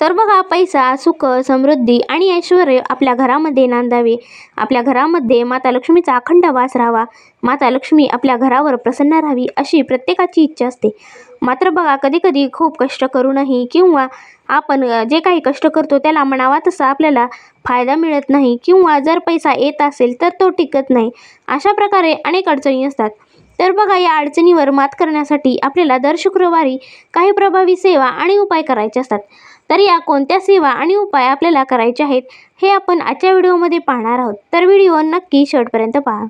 तर बघा पैसा सुख समृद्धी आणि ऐश्वर आपल्या घरामध्ये नांदावे. आपल्या घरामध्ये माता लक्ष्मीचा अखंड वास राहावा. माता लक्ष्मी आपल्या घरावर प्रसन्न राहावी अशी प्रत्येकाची इच्छा असते. मात्र बघा कधीकधी खूप कष्ट करूनही किंवा आपण जे काही कष्ट करतो त्याला म्हणावा तसा आपल्याला फायदा मिळत नाही किंवा जर पैसा येत असेल तर तो टिकत नाही. अशा प्रकारे अनेक अडचणी असतात. तर बघा या अडचणीवर मात करण्यासाठी आपल्याला दर शुक्रवारी काही प्रभावी सेवा आणि उपाय करायचे असतात. तर या कोणत्या सेवा आणि उपाय आपल्याला करायचे आहेत हे आपण आजच्या व्हिडिओमध्ये पाहणार आहोत. तर व्हिडिओ नक्की शेवटपर्यंत पहा.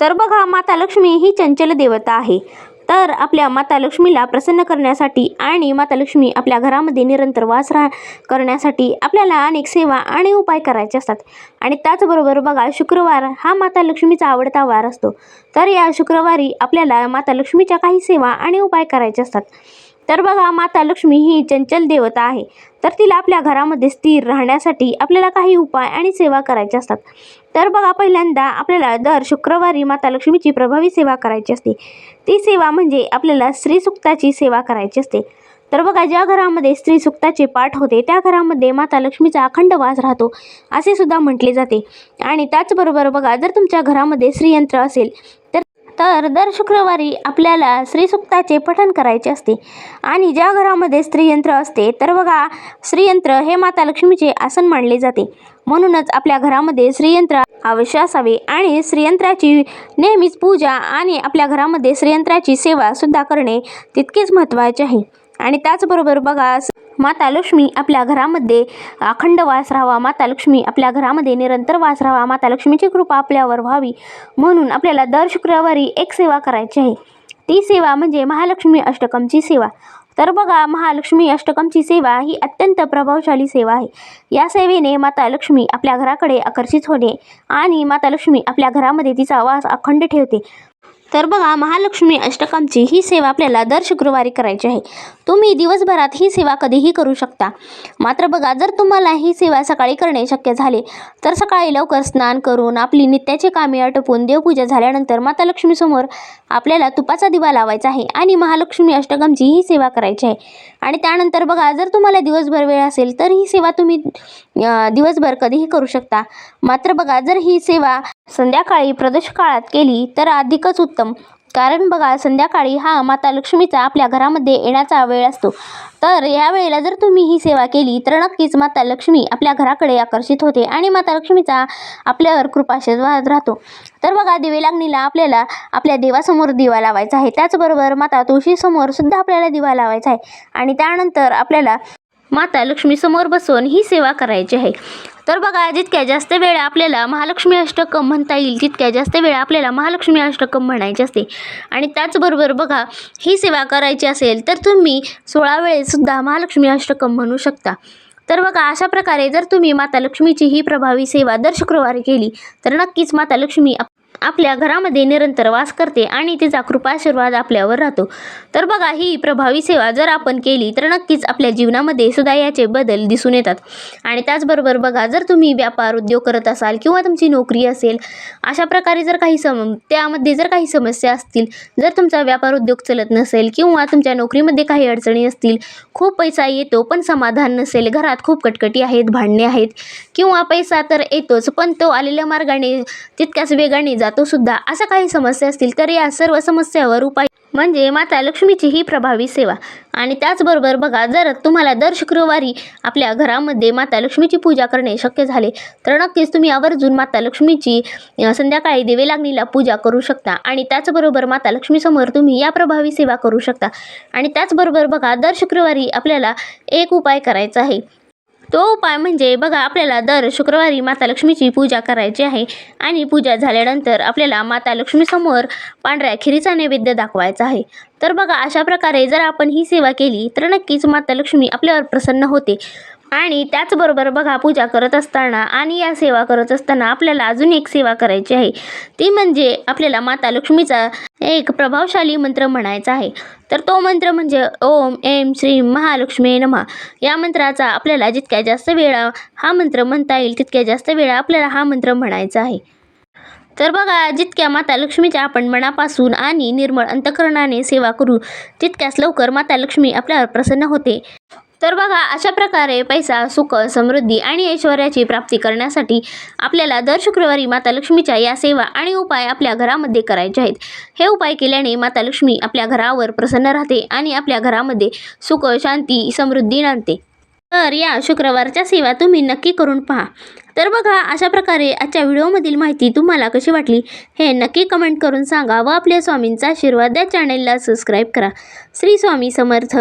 तर बघा माता लक्ष्मी ही चंचल देवता आहे. तर आपल्या माता लक्ष्मीला प्रसन्न करण्यासाठी आणि माता लक्ष्मी आपल्या घरामध्ये निरंतर वास राह करण्यासाठी आपल्याला अनेक सेवा आणि उपाय करायचे असतात. आणि त्याचबरोबर बघा शुक्रवार हा माता लक्ष्मीचा आवडता वार असतो. तर या शुक्रवारी आपल्याला माता लक्ष्मीच्या काही सेवा आणि उपाय करायचे असतात. तर बघा माता लक्ष्मी ही चंचल देवता आहे. तर तिला आपल्या घरामध्ये स्थिर राहण्यासाठी आपल्याला काही उपाय आणि सेवा करायच्या असतात. तर बघा पहिल्यांदा आपल्याला दर शुक्रवारी माता लक्ष्मीची प्रभावी सेवा करायची असते. ती सेवा म्हणजे आपल्याला स्त्रीसुक्ताची सेवा करायची असते. तर बघा ज्या घरामध्ये स्त्रीसुक्ताचे पाठ होते त्या घरामध्ये माता लक्ष्मीचा अखंड वास राहतो असे सुद्धा म्हटले जाते. आणि त्याचबरोबर बघा जर तुमच्या घरामध्ये श्रीयंत्र असेल तर तर दर शुक्रवारी आपल्याला श्रीसुक्ताचे पठण करायचे असते. आणि ज्या घरामध्ये स्त्रीयंत्र असते तर बघा श्रीयंत्र हे माता लक्ष्मीचे आसन मानले जाते. म्हणूनच आपल्या घरामध्ये श्रीयंत्र अवश्य असावे आणि श्रीयंत्राची नेहमीच पूजा आणि आपल्या घरामध्ये श्रीयंत्राची सेवा सुद्धा करणे तितकेच महत्त्वाचे आहे. आणि त्याचबरोबर बघा माता लक्ष्मी आपल्या घरामध्ये अखंड वास राहावा. माता लक्ष्मी आपल्या घरामध्ये निरंतर वास राहावा. माता लक्ष्मीची कृपा आपल्यावर व्हावी. म्हणून आपल्याला दर शुक्रवारी एक सेवा करायची आहे. ती सेवा म्हणजे महालक्ष्मी अष्टकमची सेवा. तर बघा महालक्ष्मी अष्टकमची सेवा ही अत्यंत प्रभावशाली सेवा आहे. या सेवेने माता लक्ष्मी आपल्या घराकडे आकर्षित होणे आणि माता लक्ष्मी आपल्या घरामध्ये तिचा वास अखंड ठेवते. तर बघा महालक्ष्मी अष्टकमची ही सेवा आपल्याला दर शुक्रवारी करायची आहे. तुम्ही दिवसभरात ही सेवा कधीही करू शकता. मात्र बघा जर तुम्हाला ही सेवा सकाळी करणे शक्य झाले तर सकाळी लवकर स्नान करून आपली नित्याची कामे आटोपून देवपूजा झाल्यानंतर माता लक्ष्मीसमोर आपल्याला तुपाचा दिवा लावायचा आहे आणि महालक्ष्मी अष्टगमची ही सेवा करायची आहे. आणि त्यानंतर बघा जर तुम्हाला दिवसभर वेळ असेल तर ही सेवा तुम्ही दिवसभर कधीही करू शकता. मात्र बघा जर ही सेवा संध्याकाळी प्रदोष काळात केली तर अधिकच उत्तम. कारण बघा संध्याकाळी हा माता लक्ष्मीचा आपल्या घरामध्ये येण्याचा वेळ असतो. तर या वेळेला जर तुम्ही ही सेवा केली तर नक्कीच माता लक्ष्मी आपल्या घराकडे आकर्षित होते आणि माता लक्ष्मीचा आपल्यावर कृपाशीर्वाद राहतो. तर बघा दिवे लागणीला आपल्याला आपल्या देवासमोर दिवा लावायचा आहे. त्याचबरोबर माता तुळशीसमोर सुद्धा आपल्याला दिवा लावायचा आहे. आणि त्यानंतर आपल्याला माता लक्ष्मीसमोर बसून ही सेवा करायची आहे. तर बघा जितक्या जास्त वेळा आपल्याला महालक्ष्मी अष्टकम म्हणता येईल तितक्या जास्त वेळा आपल्याला महालक्ष्मी अष्टकम म्हणायचे असते. आणि त्याचबरोबर बघा ही सेवा करायची असेल तर तुम्ही सोळा वेळेसुद्धा महालक्ष्मी अष्टकम म्हणू शकता. तर बघा अशा प्रकारे जर तुम्ही माता लक्ष्मीची ही प्रभावी सेवा दर शुक्रवारी केली तर नक्कीच माता लक्ष्मी आपल्या घरामध्ये निरंतर वास करते आणि तिचा कृपाशीर्वाद आपल्यावर राहतो. तर बघा ही प्रभावी सेवा जर आपण केली तर नक्कीच आपल्या जीवनामध्ये सुद्धा याचे बदल दिसून येतात. आणि त्याचबरोबर बघा जर तुम्ही व्यापार उद्योग करत असाल किंवा तुमची नोकरी असेल अशा प्रकारे जर काही सम त्यामध्ये जर काही समस्या असतील जर तुमचा व्यापार उद्योग चलत नसेल किंवा तुमच्या नोकरीमध्ये काही अडचणी असतील खूप पैसा येतो पण समाधान नसेल घरात खूप कटकटी आहेत भांडणे आहेत किंवा पैसा तर येतोच पण तो आलेल्या मार्गाने तितक्याच वेगाने जा जातो सुद्धा अशा काही समस्या असतील तर या सर्व समस्यावर उपाय म्हणजे माता लक्ष्मीची ही प्रभावी सेवा. आणि त्याचबरोबर बघा जर तुम्हाला दर शुक्रवारी आपल्या घरामध्ये माता लक्ष्मीची पूजा करणे शक्य झाले तर नक्कीच तुम्ही आवर्जून माता लक्ष्मीची संध्याकाळी देवे लागणीला पूजा करू शकता. आणि त्याचबरोबर माता लक्ष्मीसमोर तुम्ही या प्रभावी सेवा करू शकता. आणि त्याचबरोबर बघा दर शुक्रवारी आपल्याला एक उपाय करायचा आहे. तो उपाय म्हणजे बघा आपल्याला दर शुक्रवारी माता लक्ष्मीची पूजा करायची आहे आणि पूजा झाल्यानंतर आपल्याला माता लक्ष्मीसमोर पांढऱ्या खिरीचा नैवेद्य दाखवायचा आहे. तर बघा अशा प्रकारे जर आपण ही सेवा केली तर नक्कीच माता लक्ष्मी आपल्यावर प्रसन्न होते. आणि त्याचबरोबर बघा पूजा करत असताना आणि या सेवा करत असताना आपल्याला अजून एक सेवा करायची आहे. ती म्हणजे आपल्याला माता लक्ष्मीचा एक प्रभावशाली मंत्र म्हणायचा आहे. तर तो मंत्र म्हणजे ओम एम श्री महालक्ष्मी नमः. या मंत्राचा आपल्याला जितक्या जास्त वेळा हा मंत्र म्हणता येईल तितक्या जास्त वेळा आपल्याला हा मंत्र म्हणायचा आहे. तर बघा जितक्या माता लक्ष्मीच्या आपण मनापासून आणि निर्मळ अंतकरणाने सेवा करू तितक्याच लवकर माता लक्ष्मी आपल्यावर प्रसन्न होते. तर बघा अशा प्रकारे पैसा सुख समृद्धी आणि ऐश्वर्याची प्राप्ती करण्यासाठी आपल्याला दर शुक्रवारी माता लक्ष्मीच्या या सेवा आणि उपाय आपल्या घरामध्ये करायचे आहेत. हे उपाय केल्याने माता लक्ष्मी आपल्या घरावर प्रसन्न राहते आणि आपल्या घरामध्ये सुख शांती समृद्धी आणते. तर या शुक्रवारच्या सेवा तुम्ही नक्की करून पहा. तर बघा अशा प्रकारे आजच्या व्हिडिओमधील माहिती तुम्हाला कशी वाटली हे नक्की कमेंट करून सांगा व आपल्या स्वामींचा आशीर्वाद द्या चॅनेलला सबस्क्राईब करा. श्री स्वामी समर्थ.